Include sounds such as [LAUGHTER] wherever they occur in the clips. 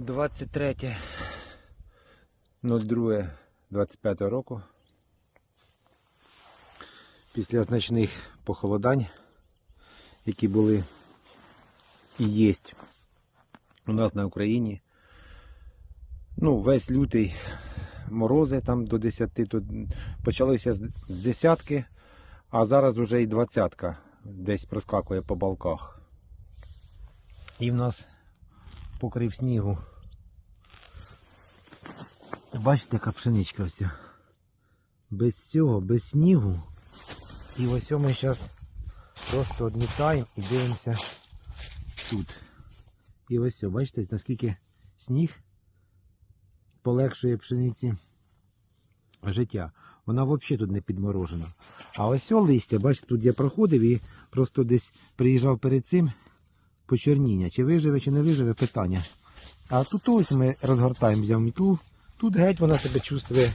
23.02.25 року. Після значних похолодань, які були і є у нас на Україні. Ну, весь лютий морози там до 10, тут почалися з десятки, а зараз вже і двадцятка десь проскакує по балках. І в нас покрив снігу. Бачите, яка пшеничка вся. Без цього, без снігу. І ось ми зараз просто одмітаємо і дивимося тут. І ось, бачите, наскільки сніг полегшує пшениці життя. Вона взагалі тут не підморожена. А ось листя, бачите, тут я проходив і просто десь приїжджав перед цим почерніння. Чи виживе, чи не виживе, питання. А тут ось ми розгортаємо, взяв мітлу. Тут геть вона себе чувствує.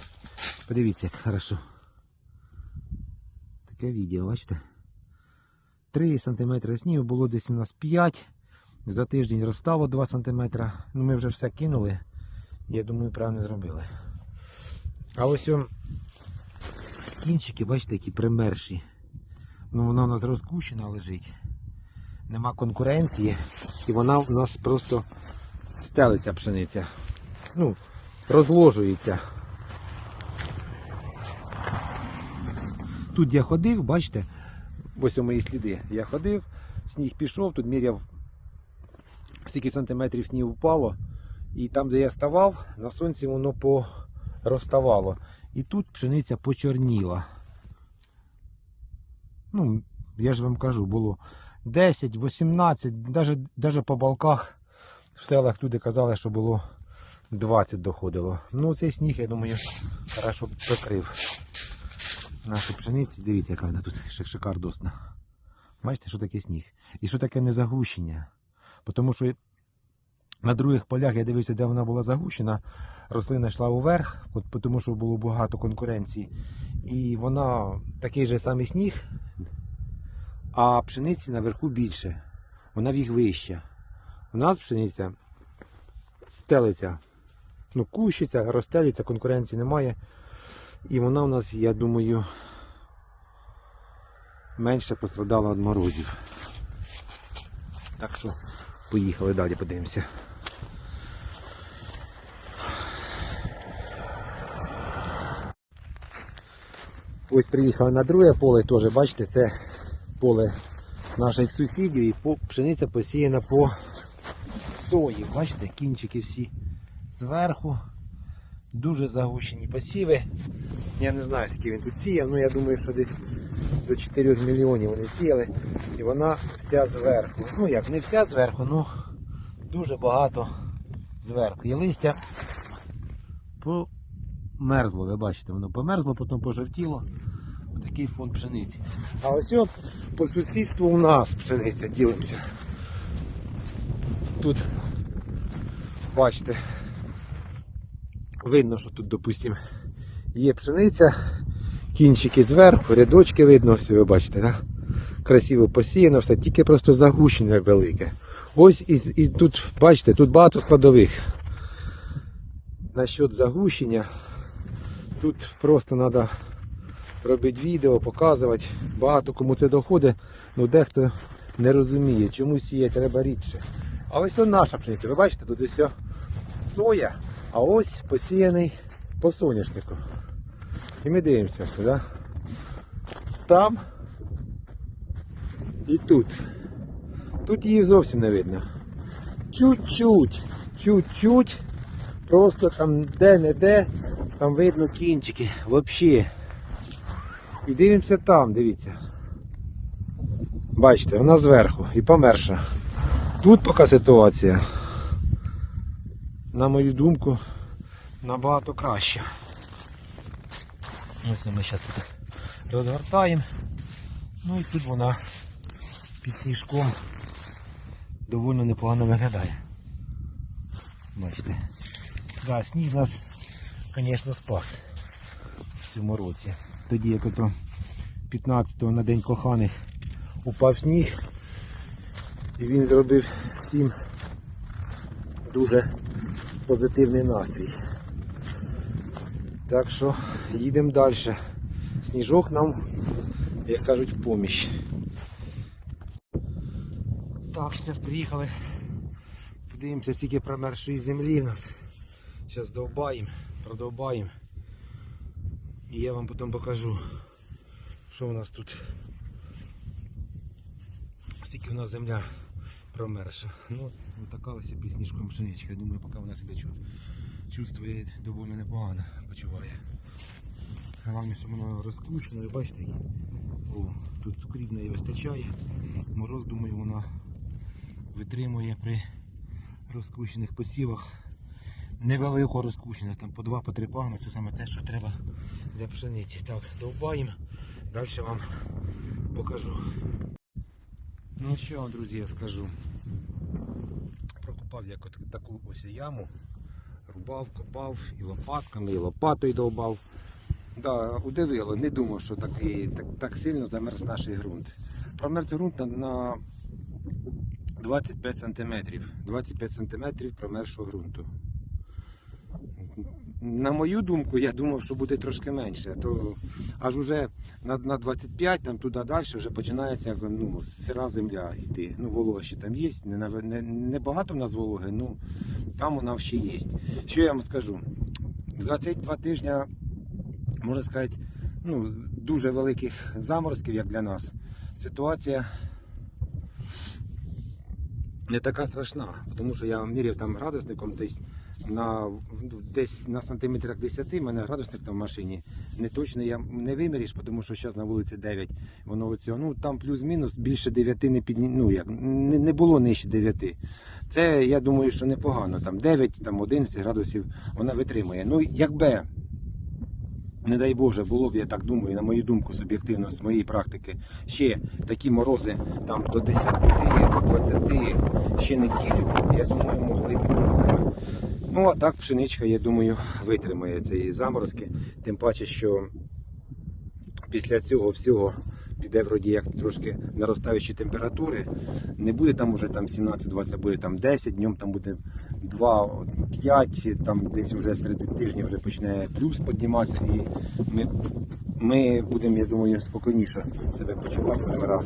Подивіться, як хорошо. Таке відео, бачите? 3 см снігу було десь у нас 5 За тиждень розстало 2 см. Ну ми вже все кинули. Я думаю, правильно зробили. А ось он кінчики, бачите, які примерші. Ну вона у нас розкущена лежить. Нема конкуренції. І вона у нас просто стелиться пшениця. Ну, розложується. Тут я ходив, бачите, ось у мої сліди. Я ходив, сніг пішов, тут міряв стільки сантиметрів снігу впало. І там, де я ставав, на сонці воно порозставало. І тут пшениця почорніла. Ну, я ж вам кажу, було 10, 18, навіть, навіть по балках в селах люди казали, що було 20 доходило. Ну, цей сніг, я думаю, хорошо прикрив нашу пшеницю. Дивіться, яка вона тут шикардосна. Бачите, що таке сніг? І що таке незагущення? Тому що на других полях я дивився, де вона була загущена. Рослина йшла уверх, от, тому що було багато конкуренції. І вона такий же самий сніг, а пшениці наверху більше. Вона в їх вища. У нас пшениця стелиться, ну, кущиться, розстелиться, конкуренції немає. І вона у нас, я думаю, менше пострадала від морозів. Так що поїхали далі, подивимося. Ось приїхали на друге поле, теж бачите, це поле наших сусідів і пшениця посіяна по сої. Бачите, кінчики всі зверху. Дуже загущені посіви. Я не знаю, скільки він тут сіяв, але я думаю, що десь до 4 мільйонів вони сіяли. І вона вся зверху. Ну як, не вся зверху, ну дуже багато зверху. І листя померзло, ви бачите, воно померзло, потім пожовтіло. Отакий фон пшениці. А ось по сусідству у нас пшениця ділимося. Тут, бачите, видно, що тут, допустимо, є пшениця, кінчики зверху, рядочки видно, все ви бачите, так? Красиво посіяно, все, тільки просто загущення велике. Ось і, і тут, бачите, тут багато складових. Насчет загущення, тут просто треба робити відео, показувати. Багато кому це доходить, але дехто не розуміє, чому сіяти треба рідше. А ось це наша пшениця. Ви бачите, тут ось соя, а ось посіяний по соняшнику. І ми дивимося все, да? Там і тут. Тут її зовсім не видно. Чуть-чуть, чуть-чуть. Просто там де-не-де, там видно кінчики. Взагалі. І дивимося там, дивіться. Бачите, вона зверху і померша. Тут поки ситуація, на мою думку, набагато краще. Ось ми зараз розгортаємо. Ну і тут вона під сніжком доволі непогано виглядає. Бачите. Да, сніг нас, звісно, спас в цьому році. Тоді як ото 15-го на день коханих упав сніг. І він зробив всім дуже позитивний настрій. Так що їдемо далі. Сніжок нам, як кажуть, в поміч. Так, зараз приїхали. Подивимося, скільки промерзшої землі в нас. Зараз довбаємо, продовбаємо. І я вам потім покажу, що у нас тут. Скільки в нас земля промерша. Ну, така ось під пшеничка. Я думаю, поки вона себе чу- чувствує доволі непогано, почуває. Головне, що воно розкручено, і бачите, о, тут цукрів неї вистачає. Мороз, думаю, вона витримує при розкручених посівах. Невеликого розкручення, там по два, по три пагони, це саме те, що треба для пшениці. Так, довбаємо, далі вам покажу. Ну що, вам, друзі, я скажу. Прокопав я таку ось яму, рубав, копав і лопатками, і лопатою довбав. Да, удивило, не думав, що такий, так, так сильно замерз наш ґрунт. Промерз ґрунт на, на 25 см. 25 см промерзшого ґрунту. На мою думку, я думав, що буде трошки менше. То аж уже на, на 25, там туди далі вже починається ну, сира земля йти. Ну, волога ще там є. Не, не, не багато в нас вологи, ну там вона ще є. Що я вам скажу? За ці два тижні, можна сказати, ну, дуже великих заморозків, як для нас. Ситуація не така страшна, тому що я міряв там градусником десь на, десь на сантиметрах 10, в мене градусник там в машині. Не точно я не виміріш, тому що зараз на вулиці 9. Воно оцього, ну там плюс-мінус більше 9 не підні, ну як не, не було нижче 9. Це я думаю, що непогано. Там 9, там 11 градусів вона витримує. Ну якби не дай Боже, було б, я так думаю, на мою думку, суб'єктивно, з моєї практики, ще такі морози там до 10, до 20, ще неділю, я думаю, могли б проблеми. Ну, а так пшеничка, я думаю, витримає цієї заморозки. Тим паче, що після цього всього піде вроді як трошки наростаючі температури. Не буде там уже там 17-20, а буде там 10, днем там буде 2-5, там десь вже серед тижня вже почне плюс підніматися і ми, ми будемо, я думаю, спокійніше себе почувати фермера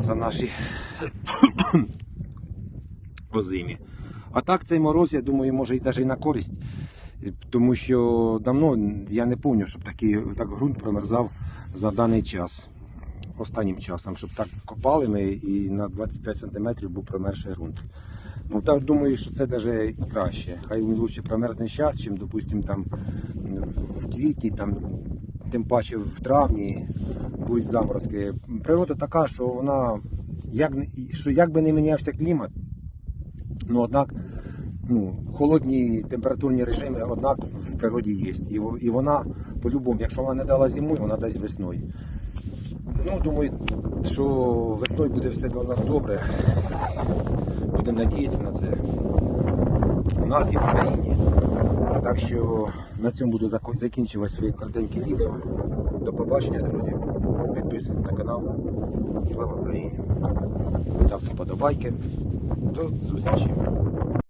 за наші [COUGHS] озимі. А так цей мороз, я думаю, може і навіть і на користь. Тому що давно я не пам'ятаю, щоб такий так ґрунт промерзав за даний час. Останнім часом, щоб так копали ми і на 25 см був промерзший ґрунт. Ну так думаю, що це навіть і краще. Хай він лучше промерзне зараз, чим, допустимо, там в квітні, там, тим паче в травні будуть заморозки. Природа така, що вона як, що як би не мінявся клімат, ну однак ну, холодні температурні режими, однак в природі є. І, і вона по-любому, якщо вона не дала зимою, вона дасть весною. Ну, думаю, що весною буде все для нас добре. Будемо надіятися на це. У нас і в Україні. Так що на цьому буду закінчувати своє коротеньке відео. До побачення, друзі. Підписуйтесь на канал. Слава Україні! Ставте подобайки. До зустрічі!